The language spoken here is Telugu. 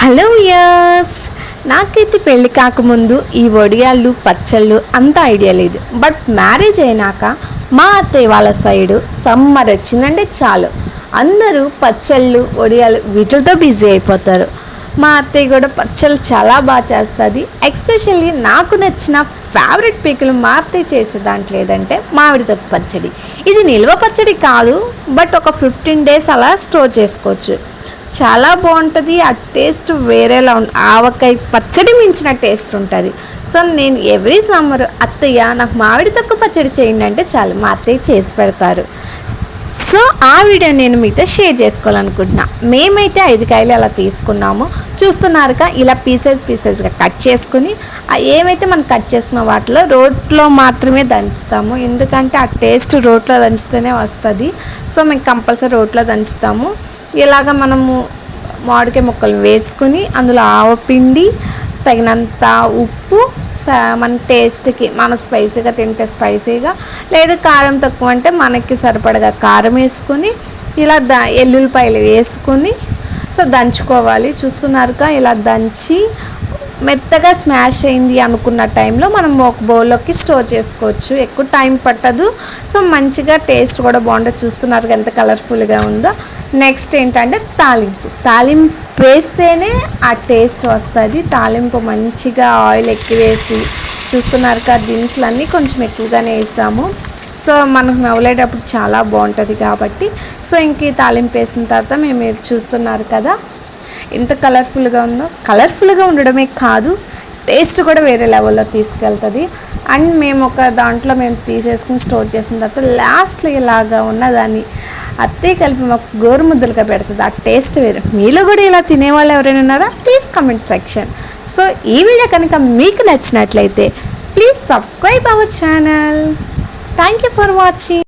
హలో యస్ నాకైతే పెళ్ళి కాకముందు ఈ వడియాళ్ళు పచ్చళ్ళు అంత ఐడియా లేదు. బట్ మ్యారేజ్ అయినాక మా అత్తయ్య వాళ్ళ సైడు సమ్మర్ వచ్చిందంటే చాలు. అందరూ పచ్చళ్ళు వడియాలు వీటితో బిజీ అయిపోతారు. మా అత్తయ్య కూడా పచ్చళ్ళు చాలా బాగా చేస్తుంది. ఎక్స్పెషల్లీ నాకు నచ్చిన ఫేవరెట్ పీకులు మా అత్తయ్య చేసే దాంట్లో ఏదంటే మామిడి తొక్కు పచ్చడి. ఇది నిల్వ పచ్చడి కాదు బట్ ఒక ఫిఫ్టీన్ డేస్ అలా స్టోర్ చేసుకోవచ్చు. చాలా బాగుంటుంది. ఆ టేస్ట్ వేరేలా ఉంది ఆవకాయ పచ్చడి మించిన టేస్ట్ ఉంటుంది. సో నేను ఎవ్రీ సమ్మర్ అత్తయ్య నాకు మామిడి తక్కువ పచ్చడి చేయండి అంటే చాలు మా అత్తయ్య చేసి పెడతారు. సో ఆ వీడియో నేను మీతో షేర్ చేసుకోవాలనుకుంటున్నా. మేమైతే ఐదు కాయలు అలా తీసుకున్నాము. చూస్తున్నారుగా ఇలా పీసెస్ పీసెస్గా కట్ చేసుకుని ఏమైతే మనం కట్ చేసుకున్న వాటిలో రోట్లో మాత్రమే దంచుతాము. ఎందుకంటే ఆ టేస్ట్ రోట్లో దంచితేనే వస్తుంది. సో మేము కంపల్సరీ రోట్లో దంచుతాము. ఇలాగ మనము మామిడికాయ ముక్కలు వేసుకుని అందులో ఆవపిండి తగినంత ఉప్పు మన టేస్ట్కి మన స్పైసీగా తింటే స్పైసీగా లేదు కారం తక్కువ అంటే మనకి సరిపడగా కారం వేసుకొని ఇలా ద ఎల్లుల్లిపాయలు వేసుకొని సో దంచుకోవాలి. చూస్తున్నారుగా ఇలా దంచి మెత్తగా స్మాష్ అయింది అనుకున్న టైంలో మనం ఒక బౌల్లోకి స్టోర్ చేసుకోవచ్చు. ఎక్కువ టైం పట్టదు. సో మంచిగా టేస్ట్ కూడా బాగుంటుంది. చూస్తున్నారు ఎంత కలర్ఫుల్గా ఉందో. నెక్స్ట్ ఏంటంటే తాలింపు. తాలింపు వేస్తేనే ఆ టేస్ట్ వస్తుంది. తాలింపు మంచిగా ఆయిల్ ఎక్కువ వేసి చూస్తున్నారు కదా దినుసులన్నీ కొంచెం ఎక్కువగానే వేసాము. సో మనకు నవ్వులేటప్పుడు చాలా బాగుంటుంది కాబట్టి. సో ఇంక తాలింపు వేసిన తర్వాత మేము చూస్తున్నారు కదా ఎంత కలర్ఫుల్గా ఉందో. కలర్ఫుల్గా ఉండడమే కాదు టేస్ట్ కూడా వేరే లెవెల్లో తీసుకెళ్తుంది. అండ్ మేము ఒక దాంట్లో మేము తీసేసుకుని స్టోర్ చేసిన తర్వాత లాస్ట్లో ఇలాగా ఉన్నదాన్ని అత్తే కలిపి మాకు గోరు ముద్దలుగా పెడుతుంది. ఆ టేస్ట్ వేరు. మీలో కూడా ఇలా తినేవాళ్ళు ఎవరైనా ఉన్నారా? ప్లీజ్ కమెంట్ సెక్షన్ సో ఈ వీడియో కనుక మీకు నచ్చినట్లయితే please subscribe our channel thank you for watching